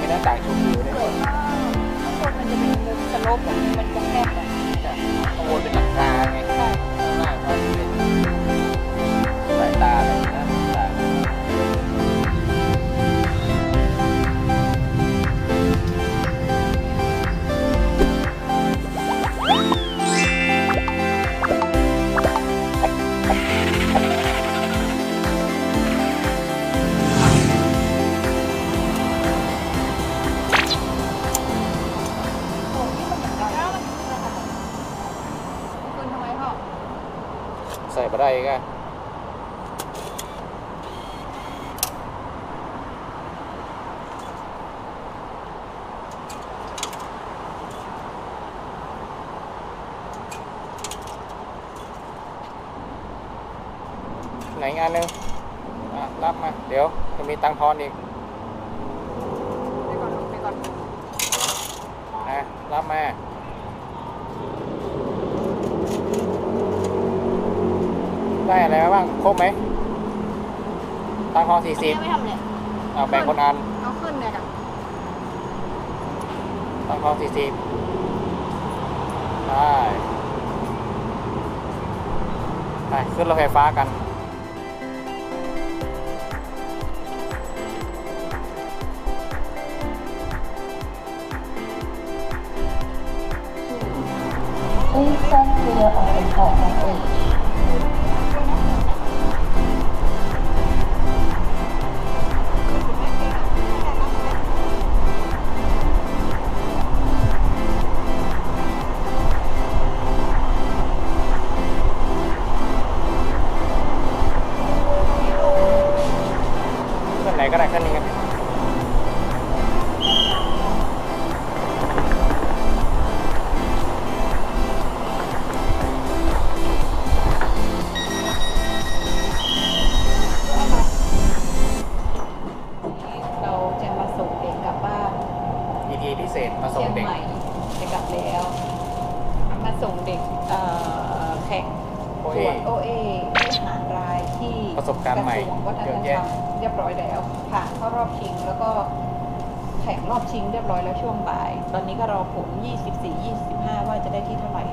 มีหน้าต่างชมวิวด้วยสวยมากข้างบนมันจะเป็นมุมสโลปแบบนี้มัน มีตังค์ทอนอีกไปก่อนไปก่อนนะรับมาได้อะไรมาบ้างครบไหมตังค์ทอนสี่สิบไม่ทำเลยเอาแบ่งคนอันเอาขึ้นเนี่ยกับตังค์ทอนสี่สิบได้ไปขึ้นรถไฟฟ้ากัน Dia akan. อีทีพิเศษมาส่เชีงยงเด็กใหม่จะกลับแล้วมาส่งเด็กเอ่อแข่งโอตเอรวจโอเอได้หารรายที่ประสบการณ์ใหม่กระทรวงวัฒนเยอะธรแยะรมเรียบร้อยแล้ว ผ่านเข้ารอบชิงแล้วก็แข่งรอบชิงเรียบร้อยแล้วช่วงบ่าย ตอนนี้ก็รอผล 24 25 ว่าจะได้ที่เท่าไหร่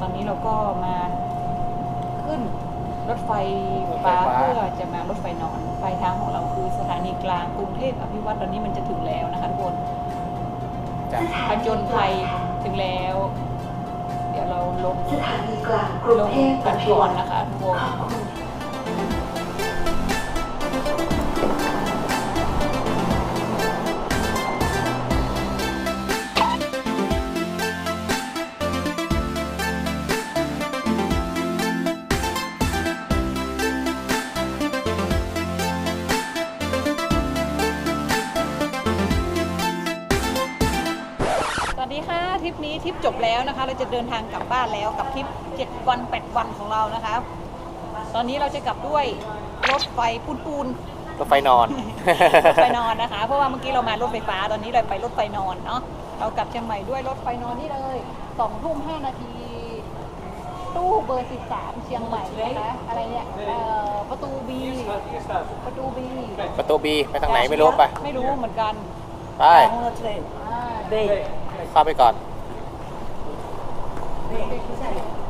ตอนนี้เราก็มาขึ้นรถไฟฟ้าเพื่อจะมารถไฟนอนปลายทางของเราคือสถานีกลางกรุงเทพอภิวัตรตอนนี้มันจะถึงแล้วนะคะทุกคน จากผจญภัยถึงแล้ว เดี๋ยวเราลงสถานีกลางกรุงเทพกัปันก่อบันนนะคะทุกคน แล้วนะคะ เราจะเดินทางกลับบ้านแล้วกับทริป 7 วัน 8 วันของเรานะคะ ตอนนี้เราจะกลับด้วยรถไฟปูนปูนรถไฟนอน รถไฟนอนนะคะ เพราะว่าเมื่อกี้เรามารถไฟฟ้า ตอนนี้เราไปรถไฟนอนเนาะ เรากลับเชียงใหม่ด้วยรถไฟนอนนี่เลยสองทุ่มห้านาที ตู้เบอร์13เชียงใหม่นะคะ อะไรเนี่ยเอ่อประตูบี ประตูบีประตูบีไปทางไหนไม่รู้ไปไม่รู้เหมือนกันไปอ่าเด็กเข้าไปก่อน Спасибо.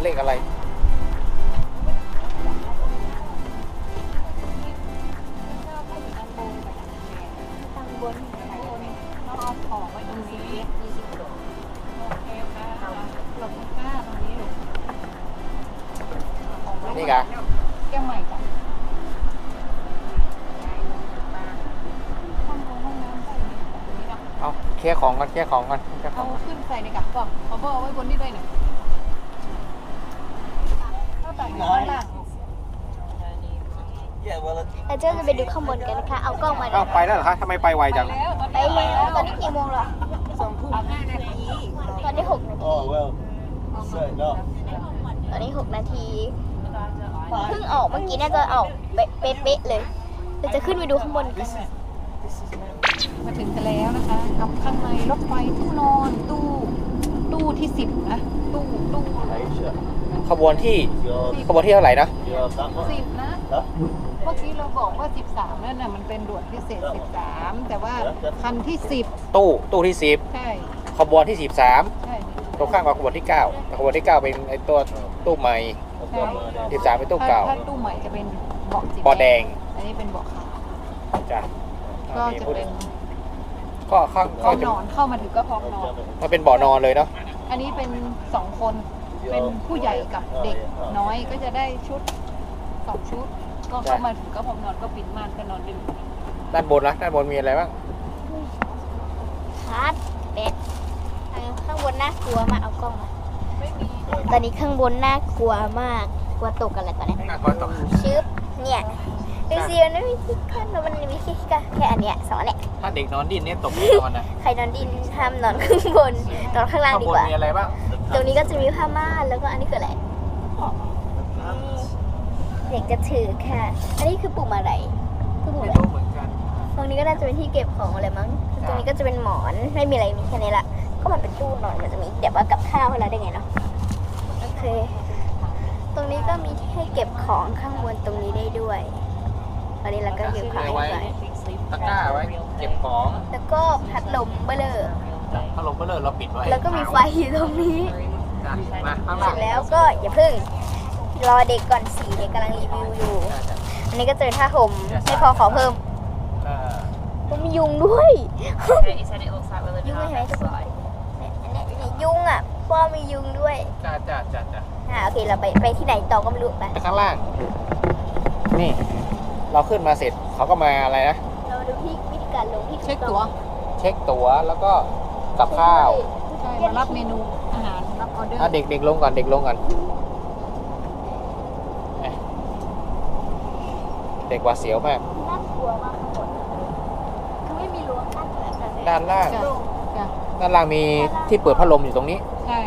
คือเลขอะไรตังบนเราเอาของไว้ตรงนี้ยี่สิบโลโอเคค่ะหลบค่าตรงนี้ลูกของไว้นี่กะแก้วใหม่จ้ะห้องน้ำห้องน้ำใส่ตรงนี้นะเอาเคลียร์ของก่อนเคลียร์ของก่อนเคลียของก่อน เราจะไปดูข้างบนกันนะคะ เอากล้องมาเอ้าไปแล้วเหรอคะทำไมไปไวจังแล้วตอนไปนี้แล้วตอนนี้กี่โมงแล้วสองทุ่มห้านาทีตอนนี้หกนาที Oh, well, set up. ตอนนี้หกนาทีเพิ่งออกเมื่อกี้น่าจะออกเป๊ะๆเลยเราจะขึ้นไปดูข้างบนกันมาถึงกันแล้วนะคะกับข้างในรถไฟตู้นอนตู้ตู้ที่สิบนะตู้ตู้ Asia. ขบวนที่ Yours. ขบวนที่เท่าไหร่นะ Yours, that one. สิบนะ Huh? เมื่อกี้เราบอกว่า 13นั่นน่ะมันเป็นด่วนพิเศษ 13 แต่ว่าคันที่ ตู้ตู้ที่สิบ10 ใช่ ขบวนที่สิบสามใช่ตรงข้ามกับขบวนที่เก้าแต่ขบวนที่เก้าเป็นไอตัวตู้ใหม่ I've got mine. สิบสามเป็นตู้เก่าถ้าตู้ใหม่จะเป็นเบาะสีปอแดงอันนี้เป็นเบาะขาวจ้ะก็จะเป็นก็ข้างพร้อก็มจะนอนเข้ามาถึงก็พร้อมนอน มันเป็นเบาะนอนเลยเนาะอันนี้เป็น2คนเป็นผู้ใหญ่กับเด็กน้อยก็จะได้ชุด2ชุด ก็เข้ามาถึงก็พร้อมนอนก็ปิดม่านก็นอนได้เลยด้านบนนะด้านบนมีอะไรบ้างชาร์จแบตเออข้างบนน่ากลัวมากเอากล้องมาไม่มีตอนนี้ข้างบนน่ากลัวมากกลัวตกกันอะไรตอนเนี้ยอะขอต่อชึบเนี่ยดูสิมันไม่มีที่ขั้นมันมีแค่แค่อันเนี้ยสองอันเนี้ยถ้าเด็กนอนดิ้นเนี่ยตกแน่นอนนะใครนอนดินห้ามนอนข้างบนนอนข้างล่างข้างดีบนกว่า มีอะไรบ้างตรงนี้ก็จะมีผ้าม่านแล้วก็อันนี้คืออะไรอืม เด็กจะถือค่ะ อันนี้คือปุ่มอะไรคือปุ่มไม่อะไรรู้เหมือนกันตรงนี้ก็น่าจะเป็นที่เก็บของอะไรมั้งตรงนี้ก็จะเป็นหมอนไม่มีอะไรมีแค่นี้ละ ก็มันเป็นตู้นอนมันจะมีเดี๋ยวว่ากับข้าวให้เราได้ไงเนาะโอเค ตรงนี้ก็มีที่ให้เก็บของข้างบนตรงนี้ได้ด้วยตอนนี้เราก็เก็บของให้ไว้ตะกร้าไว้เก็บของแล้วก็พัดลมเบลอถ้าลงเบลอเราปิดไว้แล้วก็มีไฟอยู่ตรงนี้จ้ะมาข้างเสล่าร็งจแล้วก็อย่าเพิ่ง รอเด็กก่อนสีเด็กกำลังรีวิวอยู่ อันนี้ก็เจอผ้าห่มไม่พอขอเพิ่มเออก็มียุงด้วย Okay, you said it looks like we're living ยุง our เห็นไหม best ทุกคน life. เนี่ยอันเนี้ยนี่ยุงอะพ่อมียุงด้วยจ้าจ้าจ้าจ้าอ่าโอเคเราไปไปที่ไหนต่อก็ไม่รู้ไปไปข้างล่าง นี่ เราขึ้นมาเสร็จเขาก็มาอะไรนะเราดูที่วิธีการลงที่เช็คตั๋วเช็คตั๋วแล้วก็กับข้าวใช่มารับเมนูอาหารรับออเดอร์อะเด็กเด็กลงก่อนเด็กลงก่อนเอ๊ะ เด็กหวาดเสียวมาก น่ากลัวมากข้างบนคือไม่มีรั้วกั้นแบบนั้นเลยด้านล่าง จ้ะจ้ะด้านล่างมีที่เปิดพัดลมอยู่ตรงนี้ใช่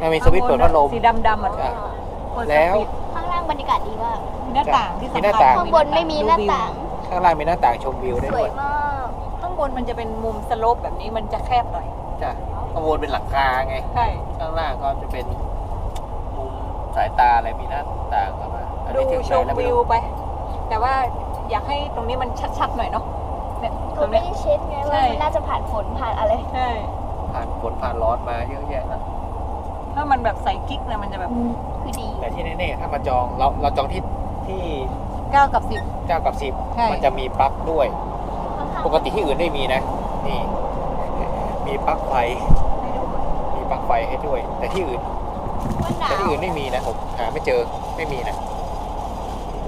นะมีสวิตช์เปิดพัดลม สีดำๆอะจ้ะ เปิดแล้วปิดข้างล่างบรรยากาศดีมาก มีหน้าต่างที่มีสำหน้าคัญต่างข้างบนไม่มีหน้าต่าง ข้างล่างมีหน้าต่างชมวิวได้สด้ววยยมากข้างบนมันจะเป็นมุมสโลปแบบนี้มันจะแคบหน่อย จ้ะข้างบนเป็นหลังคาไง ใช่ ข้างล่างก็จะเป็นมุมสายตาอะไรมีหน้าต่างเข้ามาอันดูนี้ถึงชไหนมแล้วไม่วิวรู้ไป แต่ว่าอยากให้ตรงนี้มันชัดๆหน่อยเนาะเนี่ยตเขารงไม่เนี้ย ได้เช็ดไงใช่ว่ามันน่าจะผ่านฝนผ่านอะไร ใช่ ผ่านฝนผ่านร้อนมาเยอะแยะนะถ้ามันแบบใส่กิ๊กเนี่ยมันจะแบบคือดี แต่ที่แน่ๆถ้ามาจองเราเราจองที่ที่9กับ10เก้ากับสิบใช่ มันจะมีปลั๊กด้วยข้างๆปกติที่อื่นไม่มีนะ นี่ มีปลั๊กไฟ มีปลั๊กไฟให้ด้วย แต่ที่อื่น มันหนาแต่วที่อื่นไม่มีนะผมหาไม่เจอไม่มีนะ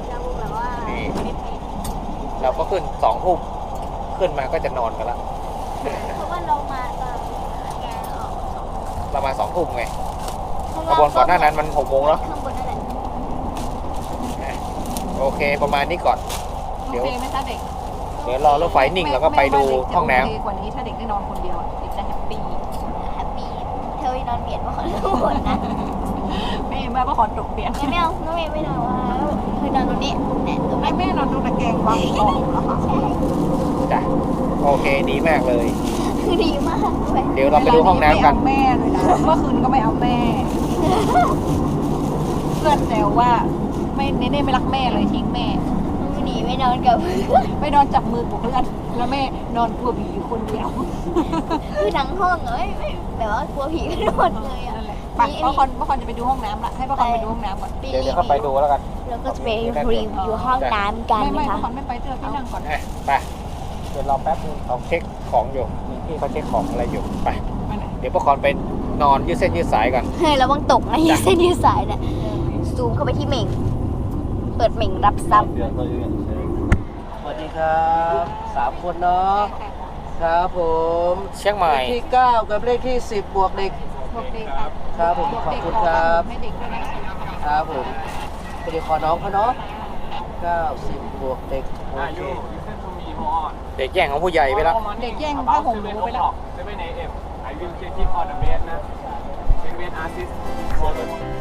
เราแบบว่า นี่ นิด เราก็ขึ้นสองทุ่มขึ้นมาก็จะนอนกันละๆเพราะว่าเรามาตอนแกออกสองเรามาสองทุ่มไงข้างขบวนก่อนหน้านั้นมันหกโมงแล้วข้างบนนั่นแหละโอเคประมาณนี้ก่อน เดี๋ยว โอเคไหมคะเด็กเดี๋ยวรอรถไฟนิ่งแล้วก็ไปดูห้องน้ำแม่ว่าเด็กจะโเคกว่านี้ถ้าเด็กได้นอนคนเดียวอะเด็กจะแฮปปี้ แฮปปี้เธอนอนเบียดมาขอทุกคนนะ แม่แม่ว่าขอตกเปลี่ยนงั้นไม่เอาน้องเมย์ไม่นอนว่าเธอนอนตรงนี้เนี่ยตรงแม่แม่นอนตรงตะแกรงวางของเหรอคะจ้ะโอเคดีมากเลย คือดีมากด้วยเดี๋ยวเราไปดูห้องน้ำกันแม่เลยนะเมื่อคืนก็ไม่เอาแม่เพื่อนแซวว่าไม่เน่ไม่รักแม่เลยทิ้งแม่หนีไม่นอนกับไม่นอนจับมือกับเพื่อนแล้วแม่นอนกลัวผีอยู่คนเดียวคือทั้งห้องเลยไม่แบบว่ากลัวผีกันหมดเลยอะ ไปป้าคอนป้าคอนจะไปดูห้องน้ำละให้ป้าคอนไปดูห้องน้ำก่อน เดี๋ยวเดี๋ยวเข้าไปดูแล้วกันแล้วก็จะไปรีวิวห้องน้ำกันไม่ไม่นะป้าคะ คอนไม่ไปเจอพี่นั่งก่อน อะไปเดี๋ยวรอแป๊บนึงเขาเช็คของอยู่นี่พี่เขาเช็คของอะไรอยู่ไป ไปไหน เดี๋ยวพวกคอนไปนอนยืดเส้นยืดสายกันเฮ้ยระวังตกนะยืดเส้นยืดสายนะซูมเข้าไปที่เหม่ง เปิดเหม่งรับทรัพย์สวัสดีครับสามคนเนาะครับผม เชียงใหม่ เลขที่ 9 กับเลขที่ 10 บวกเด็ก บวกเด็กครับครับผมขอบคุณครับ ให้เด็กด้วยนะครับผมไปเดี๋ยวขอน้องเขาเนาะ9 10บวกเด็กโอเค เด็กแย่งของผู้ใหญ่ไปแล้ว เด็กแย่งผ้าห่มหนูไปแล้ว7 a.m. I will check it on the bed นะ check bed assist อะ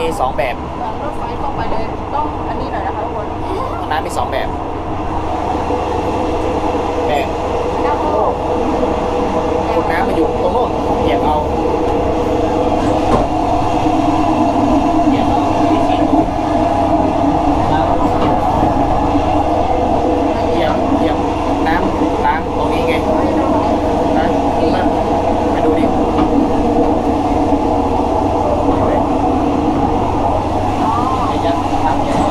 มีสองแบบรถไฟต้องไปเลยต้องอันนี้หน่อยนะคะทุกคนห้องน้ำมีสองแบบแบบน้ำโลกคุณน้ำมาอยู่ตรงโน้นเหยียบเอาเหยียบเอาวิธีดูเหยียบเหยียบน้ำล้างตรงนี้ไงนะมาไปดูดิไอ้ยักษ์ทำยังไง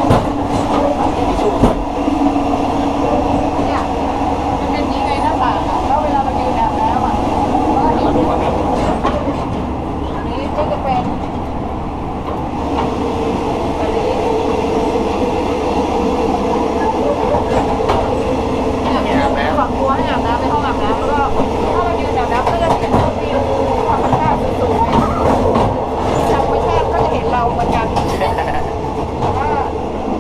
ทิชชู่ เนี่ยมันเป็นยังไงหน้าต่างอะแล้วเวลาเรายืนอาบน้ำอะก็เห็น มาดูฝั่งนี้ อันนี้ก็จะเป็นอันนี้เนี่ยฝั่งครัวให้อาบน้ำในห้องอาบน้ำแล้วก็ถ้าเรายืนอาบน้ำก็จะเห็นวิวธรรมชาติสวยๆธรรมชาติก็จะเห็นเราเหมือนกัน แต่ว่า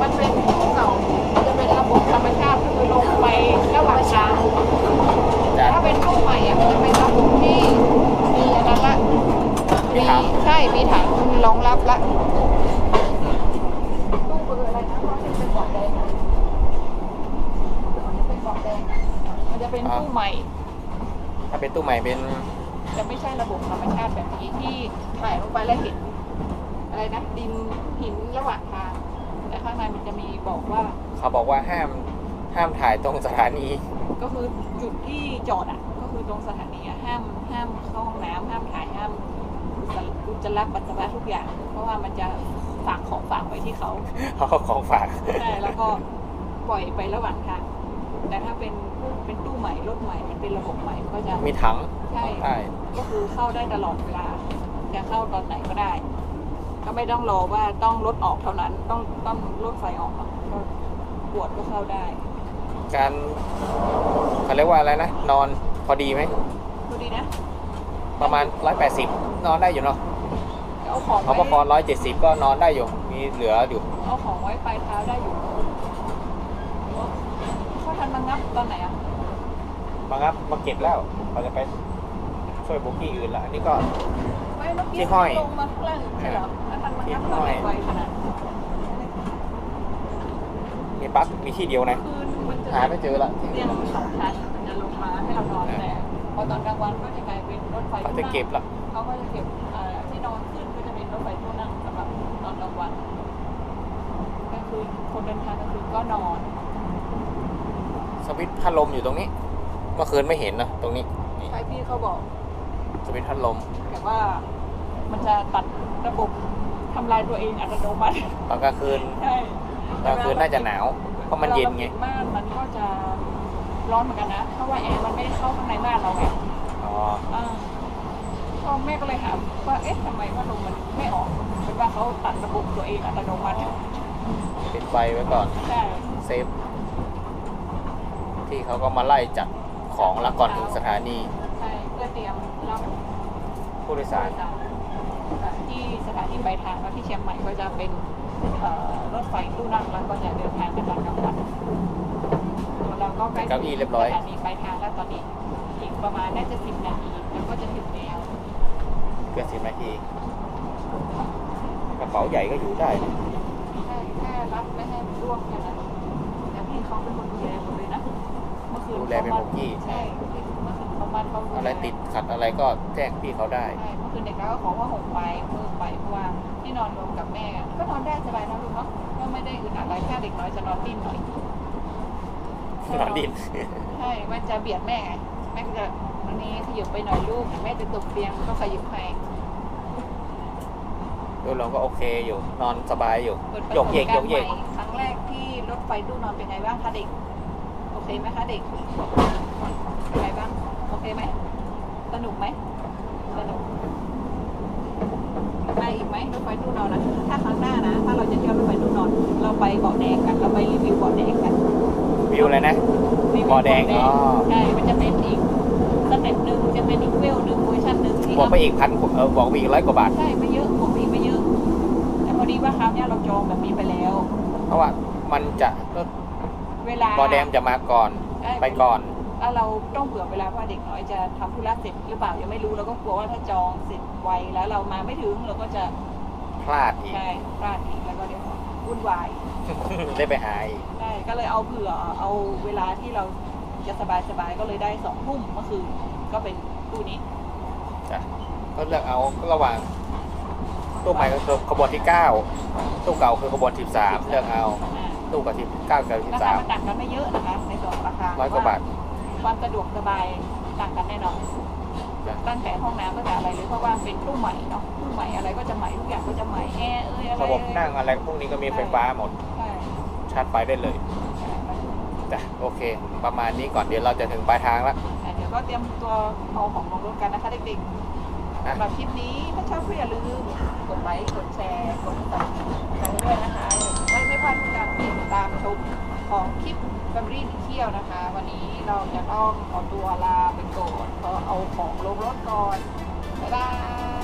มันเป็นตู้เก่าจะเป็นระบบธรรมชาติคือลงไประหว่างทาง จ้ะ ถ้าเป็นตู้ใหม่อะมันจะเป็นระบบที่มีอันนั้นละ มีถัง ใช่ มีถังรองรับละตู้เบอร์อะไรนะเพราะมันเป็นเบาะแดงอะมันเป็นเบาะแดงมันจะเป็นตู้ใหม่ ถ้าเป็นตู้ใหม่เป็น จะไม่ใช่ระบบธรรมชาติแบบนี้ที่ถ่ายลงไปแล้วเห็นอะไรนะดินหินระหว่างทางแต่ข้างในมันจะมีบอกว่า เขาบอกว่าห้ามห้ามถ่ายตรงสถานี ก็คือจุดที่จอดอะ ก็คือตรงสถานีอะห้ามห้ามเข้าห้องน้ำห้ามถ่ายห้ามอุ จจาระปัสสาวะทุกอย่าง เพราะว่ามันจะฝากของฝากไว้ที่เขาเขาเอาของฝากใช่แล้วก็ปล่อยไประหว่างทางแต่ถ้าเป็นเป็นตู้ใหม่รถใหม่มันเป็นระบบใหม่มันก็จะมีถังใช่ใช่ก็คือเข้าได้ตลอดเวลาจะเข้าตอนไหนก็ได้ ก็ไม่ต้องรอว่าต้องรถออกเท่านั้น ต้องต้องรถไฟออกอะก็ปวดก็เข้าได้ การเขาเรียกว่าอะไรนะนอนพอดีไหมดูดีนะประมาณ180นอนได้อยู่เนาะ เอาของเขาไว้ประคอง170ก็นอนได้อยู่ มีเหลืออยู่ เอาของไว้ปลายเท้าได้อยู่เขาทันมางับตอนไหนอะมาครับมาเก็บแล้วเขาจะไปช่วยบุกที่อื่นละอันนี้ก็ ไม่เมื่อกี้ที่ห้อย ลงมาข้างล่างใช่เหรอแล้วทันมางับที่ตอนห้ไหอนยไวขนาดนั้นมีปลั๊กมีที่เดียวนะ คืนมันจะหาไม่เจอละ เตียงสองชั้นมันจะลงมาให้เรานอนแต่พอตอนกลางวันก็จะกลายเป็นรถไฟเขาที่จะนั่งเก็บละเขาก็จะเก็บเอ่อที่นอนขึ้น ก็จะเป็นรถไฟที่นั่งสำหรับตอนกลางวันกลางคืนคนเดินทางกลางคืนก็นอนสวิตช์พัดลมอยู่ตรงนี้ เมื่อคืนไม่เห็นนะตรงนี้นี่ใช่พี่เขาบอก สวิตช์พัดลมแต่ว่ามันจะตัดระบบทำลายตัวเองอัตโนมัติตอนกลางคืนใช่กลางคืนน่าจะหนาวเพราะมันเย็นไงวลาราปิดม่านมันก็จะร้อนเหมือนกันนะเพราะว่าแอร์มันไม่ได้เข้าข้างในบ้านเราไงอ๋อ อ่า พ่อแม่ก็เลยถามว่าเอ๊ะทำไมพัดลมมันไม่ออกเป็นว่าเขาตัดระบบตัวเองอัตโนมัติไว้ก่อนใช่เซฟ ที่เขาก็มาไล่จัดของแล้วก่อนถึงสถานีใช่เพื่อเตรียมรับผู้โดยสารที่สถานีปลายทางแล้วที่เชียงใหม่ก็จะเป็นเอ่อรถไฟตู้นั่งแล้วก็จะเดินทางกันตอนกลางวันส่วนเราก็ใกล้เก้าอี้เรียบร้อยสถานีปลายทางแล้วตอนนี้อีกประมาณน่าจะสิบนาทีแล้วก็จะถึงแล้ว เกือบสิบนาทีกระเป๋าใหญ่ก็อยู่ได้นะใช่แค่รับไม่ให้ร่วงแค่นั้นแต่พี่เขาเป็นคนดูแลหมดเลยนะเมื่อคืนดูแลเป็นโมกี้ใช่เมื่อคืนเขามัดเขาดูแลอะไรติดขัดอะไรก็แจ้งพี่เขาได้ใช่เมื่อคืนเด็กแล้วก็ขอว่าห่มไปเพิ่มไปเพราะว่าที่นอนรวมกับแม่อะก็นอนได้สบายนะลูกเนาะก็ไม่ได้อึดอัดอะไรแค่เด็กน้อยจะนอนดิ้นหน่อยนอนดินใช่มันจะเบียดแม่ไงแม่ก็จะวั นนี้ขยับไปหน่อยลูกแม่จะตกเตียงก็ขยับให้ดูเราก็โอเคอยู่ นอนสบายอยู่เปิดประโยสกบเยกกาโยรกณ์เยใหม่กครั้งแรกที่รถไฟตู้นอนเป็นไงบ้างคะเด็ก โอเคไหมคะเด็กเป็นไงบ้างโอเคไหมสนุกไหมสนุกมาอีกไหมรถไฟตู้นอนนะถ้าครั้งหน้านะ ถ้าเราจะเที่ยวรถไฟตู้นอน เราไปเบาะแดงกัน เราไปรีวิวเบาะแดงกัน วิวเลยนะ รีวิวเบาะแดงอ๋อ ใช่ มันจะเป็นอีกสเต็ปหนึ่งจะ เป็นอีกเวลหนึ่งเวอร์ชันหนึ่งที่บอกไปอีกพันเออบอกไปอีกร้อยกว่าบาท ใช่ไม่เยอะผมมีไม่เยอะแต่พอดีว่าคราวเนี้ยเราจองแบบนี้ไปแล้ว เพราะว่ามันจะรถเวลาบอแดงจะมาก่อนใช่ไปก่อนแล้วเราต้องเผื่อเวลาว่าเด็กน้อยจะทำธุระเสร็จหรือเปล่ายังไม่รู้เราก็กลัวว่าถ้าจองเสร็จไวแล้วเรามาไม่ถึงเราก็จะพลาดอีก ใช่พลาดอีกแล้วก็เดี๋ยววุ่นวาย ได้ไปหาอีกใช่ก็เลยเอาเผื่อเอาเวลาที่เราจะสบายสบายๆก็เลยได้สองทุ่มเมื่อคืนก็เป็น ตู้นี้จ้ะก็เลือกเอาระหว่างตู้ใหม่ก็คือขบวนที่เก้าตู้เก่าคือขบวนที่สามเลือกเอาอ่าตู้กับที่เก้ากับที่ราคาสามมันต่างกันไม่เยอะนะคะในส่วนของราคาร้อยกว่าบาทความสะดวกสบายต่างกันแน่นอนจ้ะตั้งแต่ห้องน้ำตั้งแต่อะไรเลยเพราะว่าเป็นตู้ใหม่เนาะตู้ใหม่อะไรก็จะใหม่ทุกอย่างก็จะใหม่แอร์เอ้ยอะไรระบบนั่งอะไรพวกนี้ก็มีไฟฟ้าหมดใช่ชาร์จไฟได้เลยใช่จ้ะโอเค ประมาณนี้ก่อนเดี๋ยวเราจะถึงปลายทางแล้วแต่เดี๋ยว ก็เตรียมตัวเอาของลงรถกันนะคะเด็กๆอะสำหรับคลิปนี้ถ้าชอบก็อย่าลืมกดไลค์กดแชร์กดติดตามกันด้วยนะคะไม่ไม่พลาดการติดตามชมของคลิปแฟมิลี่เที่ยวนะคะ วันนี้เราจะต้องขอตัวลาไปก่อนเพราะเอาของลงรถก่อนบ๊ายบาย